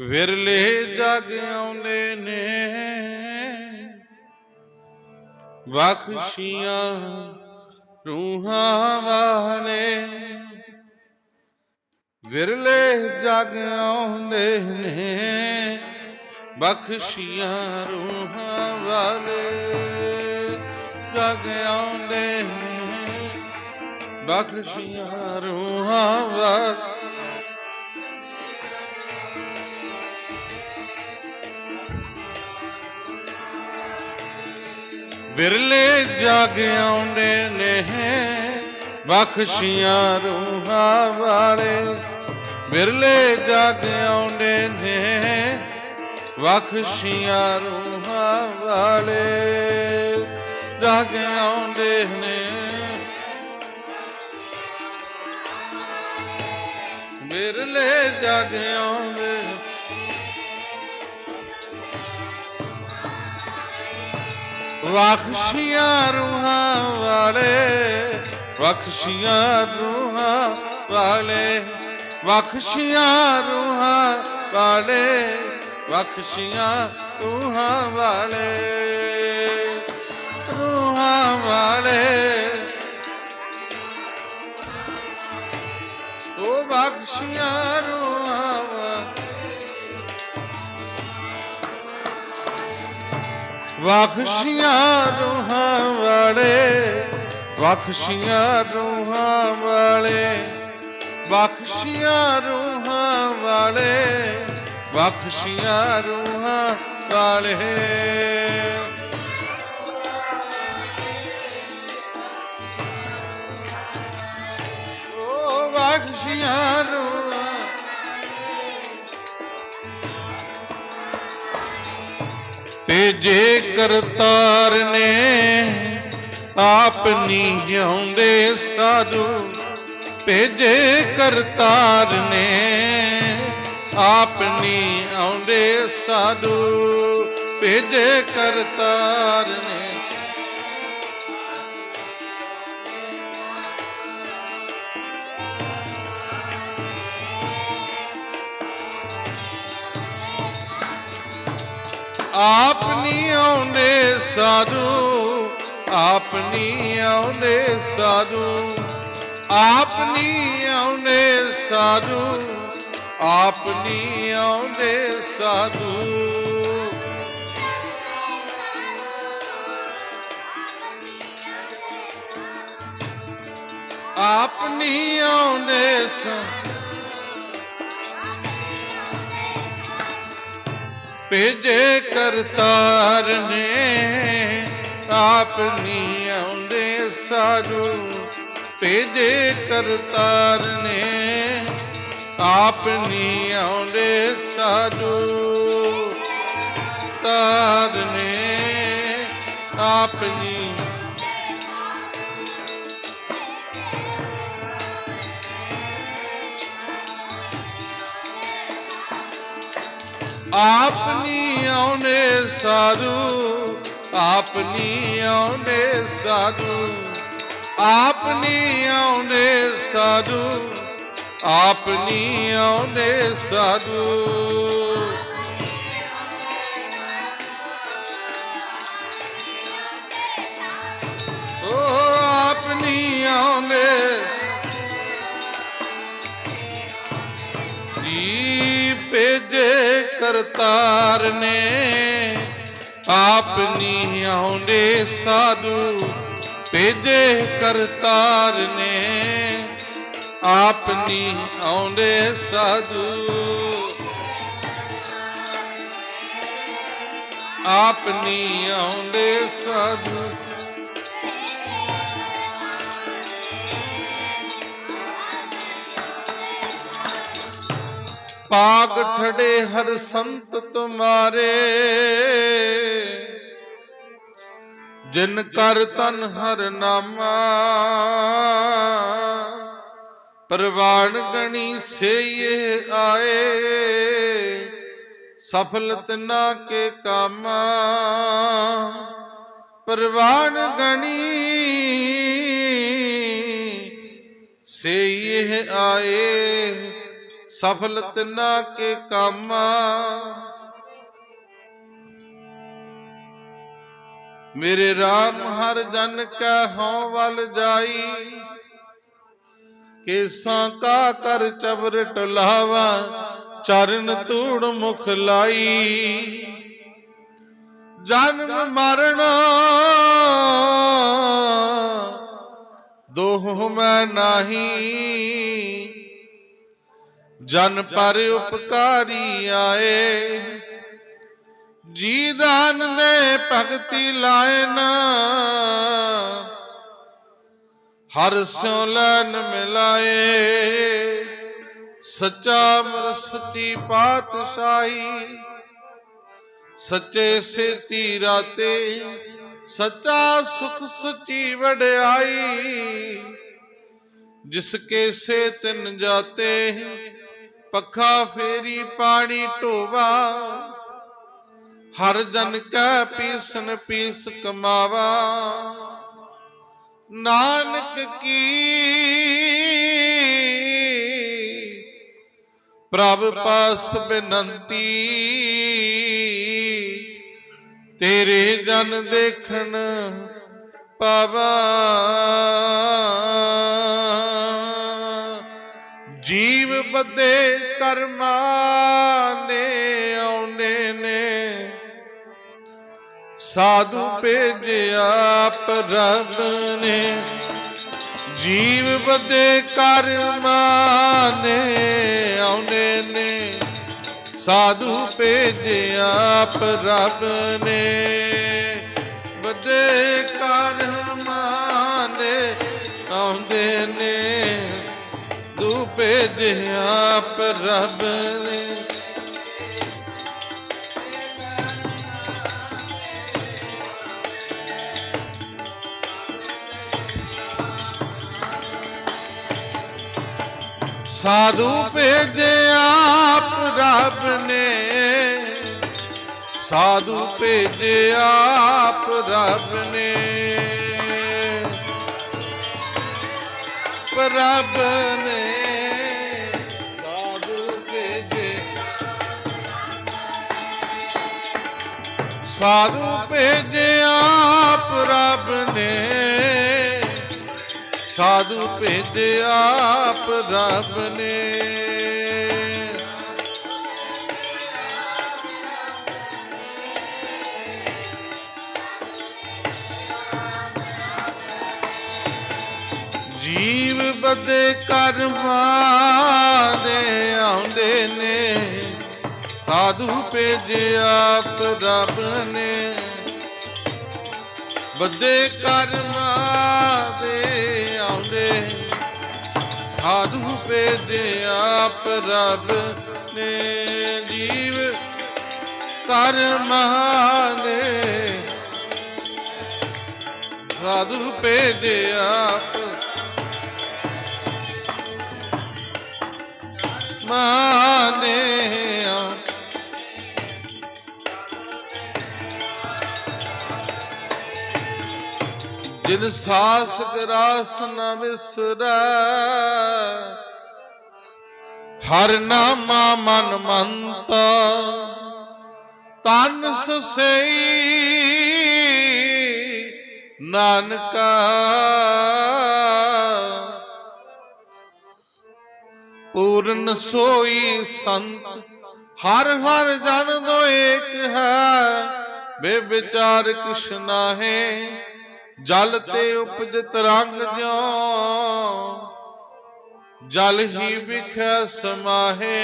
ਵਿਰਲੇ ਜਗ ਆਉਂਦੇ ਨੇ। ਬਖਸ਼ੀਆਂ ਰੂਹਾਂ ਵਾਲੇ। ਵਿਰਲੇ ਜਗ ਆਉਂਦੇ ਨੇ। ਬਖਸ਼ੀਆਂ ਰੂਹਾਂ ਵਾਲੇ। ਜਗ ਆਉਂਦੇ ਨੇ। ਬਖਸ਼ੀਆਂ ਰੂਹਾਂ ਵਾਲੇ। ਬਿਰਲੇ ਜਾਗ ਆਉਂਦੇ ਨੇ ਬਖਸ਼ੀਆਂ ਰੂਹਾਂ ਵਾਲੇ। ਬਿਰਲੇ ਜਾਗ ਆਉਂਦੇ ਨੇ ਬਖਸ਼ੀਆਂ ਰੂਹਾਂ ਵਾਲੇ। ਜਾਗ ਆਉਂਦੇ ਨੇ। ਬਿਰਲੇ ਜਾਗ ਆਉਂਦੇ ਬਖਸ਼ੀਆਂ ਰੂਹਾਂ ਵਾਲੇ, ਬਖਸ਼ੀਆਂ ਰੂਹਾਂ ਵਾਲੇ, ਬਖਸ਼ੀਆਂ ਰੂਹਾਂ ਵਾਲੇ, ਬਖਸ਼ੀਆਂ ਰੂਹਾਂ ਵਾਲੇ ਰੂਹਾਂ ਵਾਲੇ। ਉਹ ਬਖਸ਼ੀਆਂ ਰੂਹਾਂ ਬਖਸ਼ੀਆਂ ਰੂਹਾਂ ਵਾਲੇ, ਬਖਸ਼ੀਆਂ ਰੂਹਾਂ ਵਾਲੇ, ਬਖਸ਼ੀਆਂ ਰੂਹਾਂ ਵਾਲੇ, ਬਖਸ਼ੀਆਂ ਰੂਹਾਂ ਵਾਲੇ। ਓ ਬਖਸ਼ੀਆਂ ਰੂਹਾਂ ਤੇ ਜੇ ਕਰਤਾਰ ਨੇ ਆਪ ਨਹੀਂ ਆਉਂਦੇ ਸਾਧੂ ਭੇਜੇ ਕਰਤਾਰ ਨੇ ਆਪ ਨਹੀਂ ਆਉਂਦੇ ਸਾਧੂ ਭੇਜੇ ਕਰਤਾਰ ਨੇ ਆਪ ਨਹੀਂ ਆਉਂਦੇ ਸਾਧੂ, ਆਪ ਨਹੀਂ ਆਉਂਦੇ ਸਾਧੂ। ਆਪ ਨਹੀਂ ਆਉਂਦੇ ਸਾਧੂ, ਆਪ ਨਹੀਂ ਆਉਂਦੇ ਸਾਧੂ। ਆਪ ਨਹੀਂ ਆਉਂਦੇ ਸਾਧੂ ਭੇਜੇ ਕਰਤਾਰ ਨੇ ਆਪਣੀ ਨਹੀਂ ਆਉਂਦੇ ਸਾਧੂ। ਭੇਜੇ ਕਰਤਾਰ ਨੇ ਆਪਣੀ ਆਉਂਦੇ ਸਾਜੂ ਤਾਰ ਨੇ ਆਪਣੀ ਨਹੀਂ ਆਪ ਨਹੀਂ ਆਉਂਦੇ ਸਾਧੂ ਆਪ ਨਹੀਂ ਆਉਂਦੇ ਸਾਧੂ ਆਪ ਨਹੀਂ ਸਾਧੂ ਆਪ ਨਹੀਂ ਸਾਧੂ ਕਰਤਾਰ ਨੇ ਆਪ ਨਹੀਂ ਆਉਂਦੇ ਸਾਧੂ, ਭੇਜੇ ਕਰਤਾਰ ਨੇ। ਆਪ ਨਹੀਂ ਆਉਂਦੇ ਸਾਧੂ। ਆਪ ਨਹੀਂ ਆਉਂਦੇ ਸਾਧੂ। ਪਾਗ ਠੜੇ ਹਰ ਸੰਤ ਤੁਮਾਰੇ। ਜਿਨ ਕਰ ਤਨ ਹਰ ਨਾਮਾ, ਪ੍ਰਵਾਨ ਗਣੀ ਸੇਏ ਆਏ। ਸਫਲਤ ਨਾ ਕੇ ਕਾਮਾ, ਪ੍ਰਵਾਨ ਗਣੀ ਸੇ ਆਏ। ਸਫਲਤ ਨਾ ਕੇ ਕਾਮਾ। ਮੇਰੇ RAM ਹਰ ਜਨ ਕੈ ਹਉ ਵਲ ਜਾਈ। ਕੇਸਾਂ ਕਾ ਕਰ ਚਬਰ ਟਲਾਵਾ ਚਰਨ ਧੂੜ ਮੁਖ ਲਾਈ। ਜਨਮ ਮਰਨ, ਦੋਹ ਮੈਂ ਨਾਹੀ। ਜਨ ਪਰ ਉਪਕਾਰੀ ਆਏ। ਜੀ ਦਾਨ ਨੇ ਭਗਤੀ ਲਾਏ ਨਾ ਹਰ ਸਿਉ ਲੈਨ ਮਿਲਾਏ। ਸੱਚਾ ਮਰਸਤੀ ਪਾਤਸ਼ਾਹੀ। ਸੱਚੇ ਸੇਤੀ ਰਾਤੇ ਸੱਚਾ ਸੁਖ ਸੱਚੀ ਵਡਿਆਈ। ਜਿਸ ਕੇ ਸੇ ਤਿਨ ਜਾਤੇ ਪੱਖਾ ਫੇਰੀ ਪਾਣੀ ਢੋਵਾ, ਹਰ ਜਨ ਕੈ ਪੀਸਨ ਪੀਸ ਕਮਾਵਾ। ਨਾਨਕ ਕੀ ਪ੍ਰਭ ਪਾਸ ਬੇਨੰਤੀ, ਤੇਰੇ ਜਨ ਦੇਖਣ ਪਾਵਾ। ਜੀਵ ਬੱਦੇ ਕਰਮਾਂ ਨੇ ਆਉਨੇ ਨੇ। ਸਾਧੂ ਭੇਜਿਆ ਪ੍ਰਭ ਨੇ। ਜੀਵ ਬਦੇ ਕਰਮਾਂ ਨੇ ਆਉਨੇ ਨੇ। ਸਾਧੂ ਭੇਜਿਆ ਪ੍ਰਭ ਨੇ। ਬਦੇ ਕਰਮਾਂ ਨੇ ਆਉਂਦੇ ਨੇ। ਦੂ ਆਪ ਪ੍ਰਭ ਨੇ। ਸਾਧੂ ਭੇਜਿਆ ਆਪ ਰੱਬ ਨੇ। ਸਾਧੂ ਭੇਜਿਆ ਆਪ ਰੱਬ ਨੇ। ਰੱਬ ਨੇ। ਸਾਧੂ ਭੇਜਿਆ ਆਪ ਰੱਬ ਨੇ। ਸਾਧੂ ਭੇਜਿਆ ਆਪ ਰੱਬ ਨੇ। ਜੀਵ ਬਦੇ ਕਰਮਾਂ ਦੇ ਆਉਂਦੇ ਨੇ। ਸਾਧੂ ਭੇਜਿਆ ਆਪ ਰੱਬ ਨੇ। ਬੱਦੇ ਕਰਮਾਂ ਦੇ ਆਉਂਦੇ। ਸਾਧੂ ਭੇਜੇ ਆਪ ਰੱਬ ਨੇ। ਜੀਵ ਕਰਮਾਂ ਨੇ ਸਾਧੂ ਭੇਜੇ ਆਪ। ਮਾਨੇ ਜਿਨ ਸਾਸ ਗਰਾਸ ਨ ਵਿਸਰੈ, ਹਰ ਨਾਮਾ ਮਨ ਮੰਤ, ਤਨ ਸਸਈ ਨਾਨਕਾ। ਪੂਰਨ ਸੋਈ ਸੰਤ, ਹਰ ਹਰ ਜਨ ਦੋ ਏਕ ਹੈ ਬੇਵਿਚਾਰ ਕਿਛ ਨਾਹੀ। ਜਲ ਤੇ ਉਪਜਤ ਰੰਗ ਜਿਉ। ਜਲ ਹੀ ਵਿਖੈ ਸਮਾਹੇ।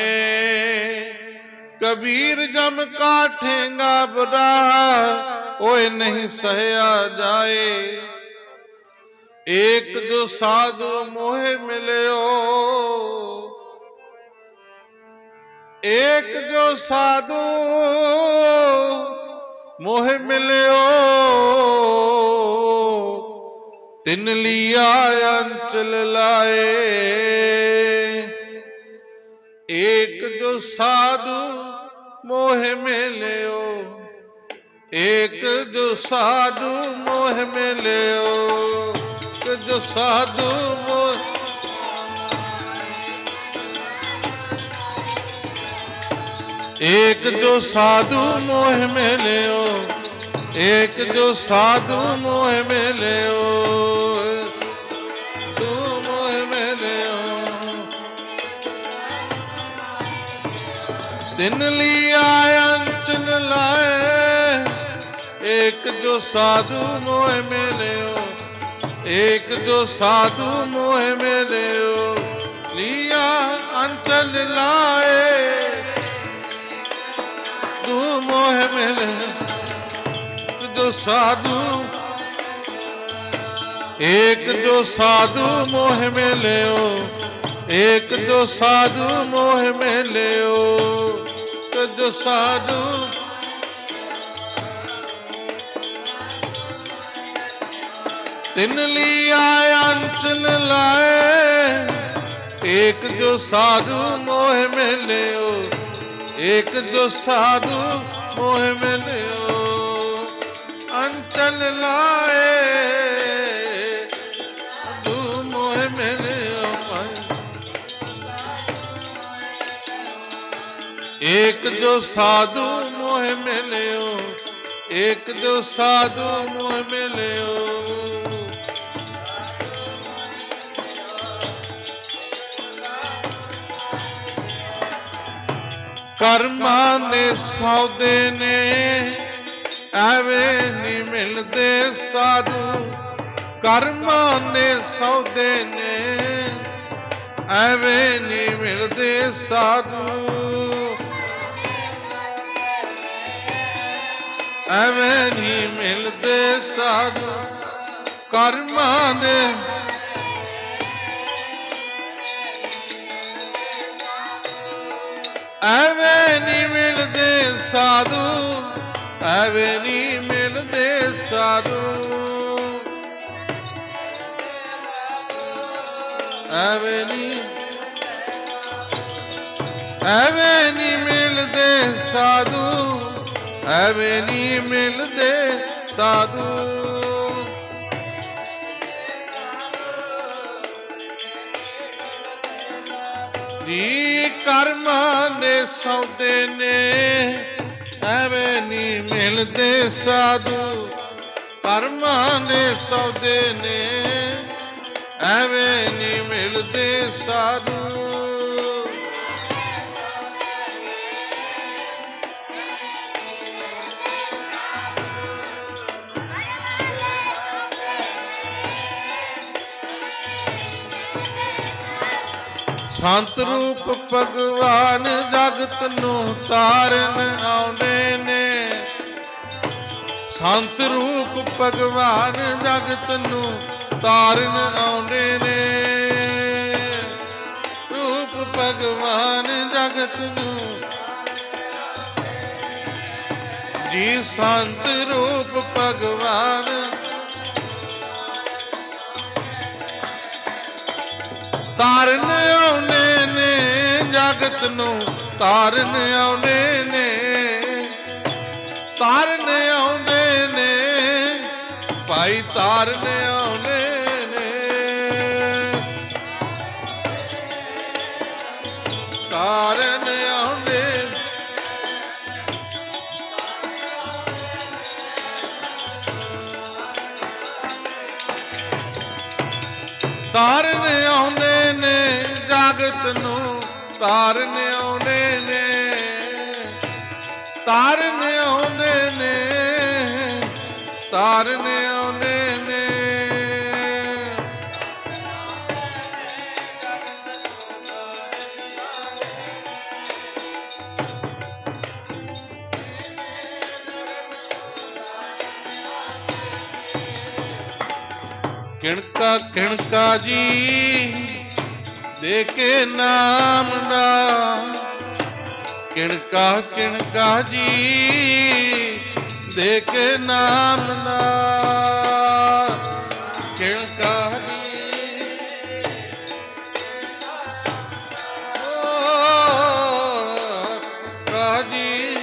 ਕਬੀਰ ਜਮ ਕਾਠੇਗਾ ਬੁਰਾ, ਓਏ ਨਹੀਂ ਸਹਿਆ ਜਾਏ। ਏਕ ਜੋ ਸਾਧੂ ਮੋਹਿ ਮਿਲਿਓ, ਏਕ ਜੋ ਸਾਧੂ ਮੋਹਿ ਮਿਲਿਓ। ਤਿੰਨ ਲੀਆ ਅੰਚਲ ਲਾਏ। ਏਕ ਜੋ ਸਾਧੂ ਮੋਹ ਮਿਲਿਓ, ਏਕ ਜੋ ਸਾਧੂ ਮੋਹ ਮਿਲਿਓ ਜੋ ਸਾਧੂ ਮੋਹ ਏਕ ਜੋ ਸਾਧੂ ਮੋਹ ਮਿਲਿਓ एक जो साधु मोह में लियो तू मोह में लियो तिन लिया अंचन लाए एक जो साधु मोह में लियो एक जो साधु मोह में लियो लिया अंचल लाए तू मोह में लियो ਜੋ ਸਾਧੂ ਏਕ ਜੋ ਸਾਧੂ ਮੋਹ ਮੇ ਲਿਓ ਏਕ ਜੋ ਸਾਧੂ ਮੋਹ ਮੇ ਲਿਓ ਜੋ ਸਾਧੂ ਤਿਨ ਲਿਆ ਅੰਚਨ ਲਾਏ ਏਕ ਜੋ ਸਾਧੂ ਮੋਹ ਮੇ ਲਿਓ ਏਕ ਜੋ ਸਾਧੂ ਮੋਹ ਮੇ ਲਿਓ ਚੱਲਣਾ ਏ ਤੂੰ ਮੋਹ ਮੇਰੇ ਜੋ ਸਾਧੂ ਮੋਹ ਮਿਲਿਓ ਏਕ ਜੋ ਸਾਧੂ ਮੋਹ ਮਿਲਿਓ ਕਰਮਾਂ ਨੇ ਸੌਦੇ ਨੇ ਐਵੇਂ ਨਹੀਂ ਮਿਲਦੇ ਸਾਧੂ, ਕਰਮਾਂ ਨੇ ਸੌਦੇ ਨੇ। ਐਵੇਂ ਨਹੀਂ ਮਿਲਦੇ ਸਾਧੂ। ਐਵੇਂ ਨਹੀਂ ਮਿਲਦੇ ਸਾਧੂ, ਕਰਮਾਂ ਦੇ ਐਵੇਂ ਨਹੀਂ ਮਿਲਦੇ ਸਾਧੂ। ਐਵੇਂ ਨਹੀਂ ਮਿਲਦੇ ਸਾਧੂ। ਐਵੇਂ ਨਹੀਂ ਐਵੇਂ ਨਹੀਂ ਮਿਲਦੇ ਸਾਧੂ। ਐਵੇਂ ਨਹੀਂ ਮਿਲਦੇ ਸਾਧੂ। ਨੀ ਕਰਮਾਂ ਨੇ ਸੌਦੇ ਨੇ। ਐਵੇਂ ਨਹੀਂ ਮਿਲਦੇ ਸਾਧੂ ਕਰਮਾਂ ਨੇ ਸੌਦੇ ਨੇ। ਐਵੇਂ ਨਹੀਂ ਮਿਲਦੇ ਸਾਧੂ ਸੰਤ ਰੂਪ ਭਗਵਾਨ ਜਗਤ ਨੂੰ ਤਾਰਨ ਆਉਂਦੇ ਨੇ। ਸੰਤ ਰੂਪ ਭਗਵਾਨ ਜਗਤ ਨੂੰ ਤਾਰਨ ਆਉਂਦੇ ਨੇ। ਰੂਪ ਭਗਵਾਨ ਜਗਤ ਨੂੰ ਜੀ ਸੰਤ ਰੂਪ ਭਗਵਾਨ ਤਾਰਨ ਆਉਨੇ ਨੇ, ਜਗਤ ਨੂੰ ਤਾਰਨ ਆਉਨੇ ਨੇ। ਤਾਰਨ ਆਉਨੇ ਨੇ, ਭਾਈ ਤਾਰਨ ਆਉਨੇ ਨੇ। ਤਾਰਨ ਆਉਨੇ ਤਾਰਨ ਆਉਂਦੇ ਨੇ ਜਗਤ ਨੂੰ ਤਾਰਨ ਆਉਂਦੇ ਨੇ, ਤਾਰਨ ਆਉਂਦੇ ਨੇ, ਤਾਰਨ ਆਉਂਦੇ ਨੇ। ਕਿਣਕਾ ਕਿਣਕਾ ਜੀ। ਦੇ ਕੇ ਨਾਮ ਦਾ। ਕਿਣਕਾ ਕਿਣਕਾ ਜੀ, ਦੇ ਕੇ ਨਾਮ ਦਾ। ਕਿਣਕਾ ਜੀ ਕਾ ਜੀ।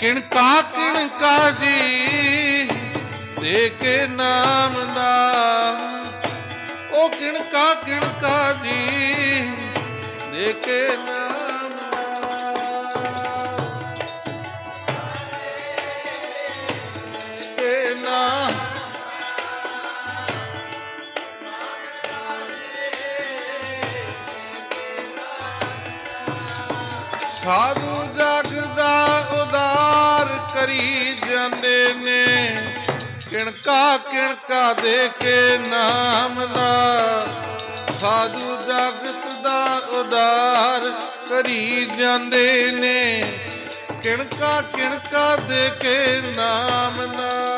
ਕਿਣਕਾ ਕਿਣਕਾ ਜੀ। ਦੇ ਕੇ ਨਾਮ ਦਾ। ਉਹ ਕਿਣਕਾ ਕਿਣਕਾ ਜੀ ਕਿਣਕਾ ਦੇ ਕੇ ਨਾਮ ਦਾ ਸਾਧੂ ਜਗਤ ਦਾ ਉਦਾਰ ਕਰੀ ਜਾਂਦੇ ਨੇ। ਕਿਣਕਾ ਕਿਣਕਾ ਦੇ ਕੇ ਨਾਮ ਨਾ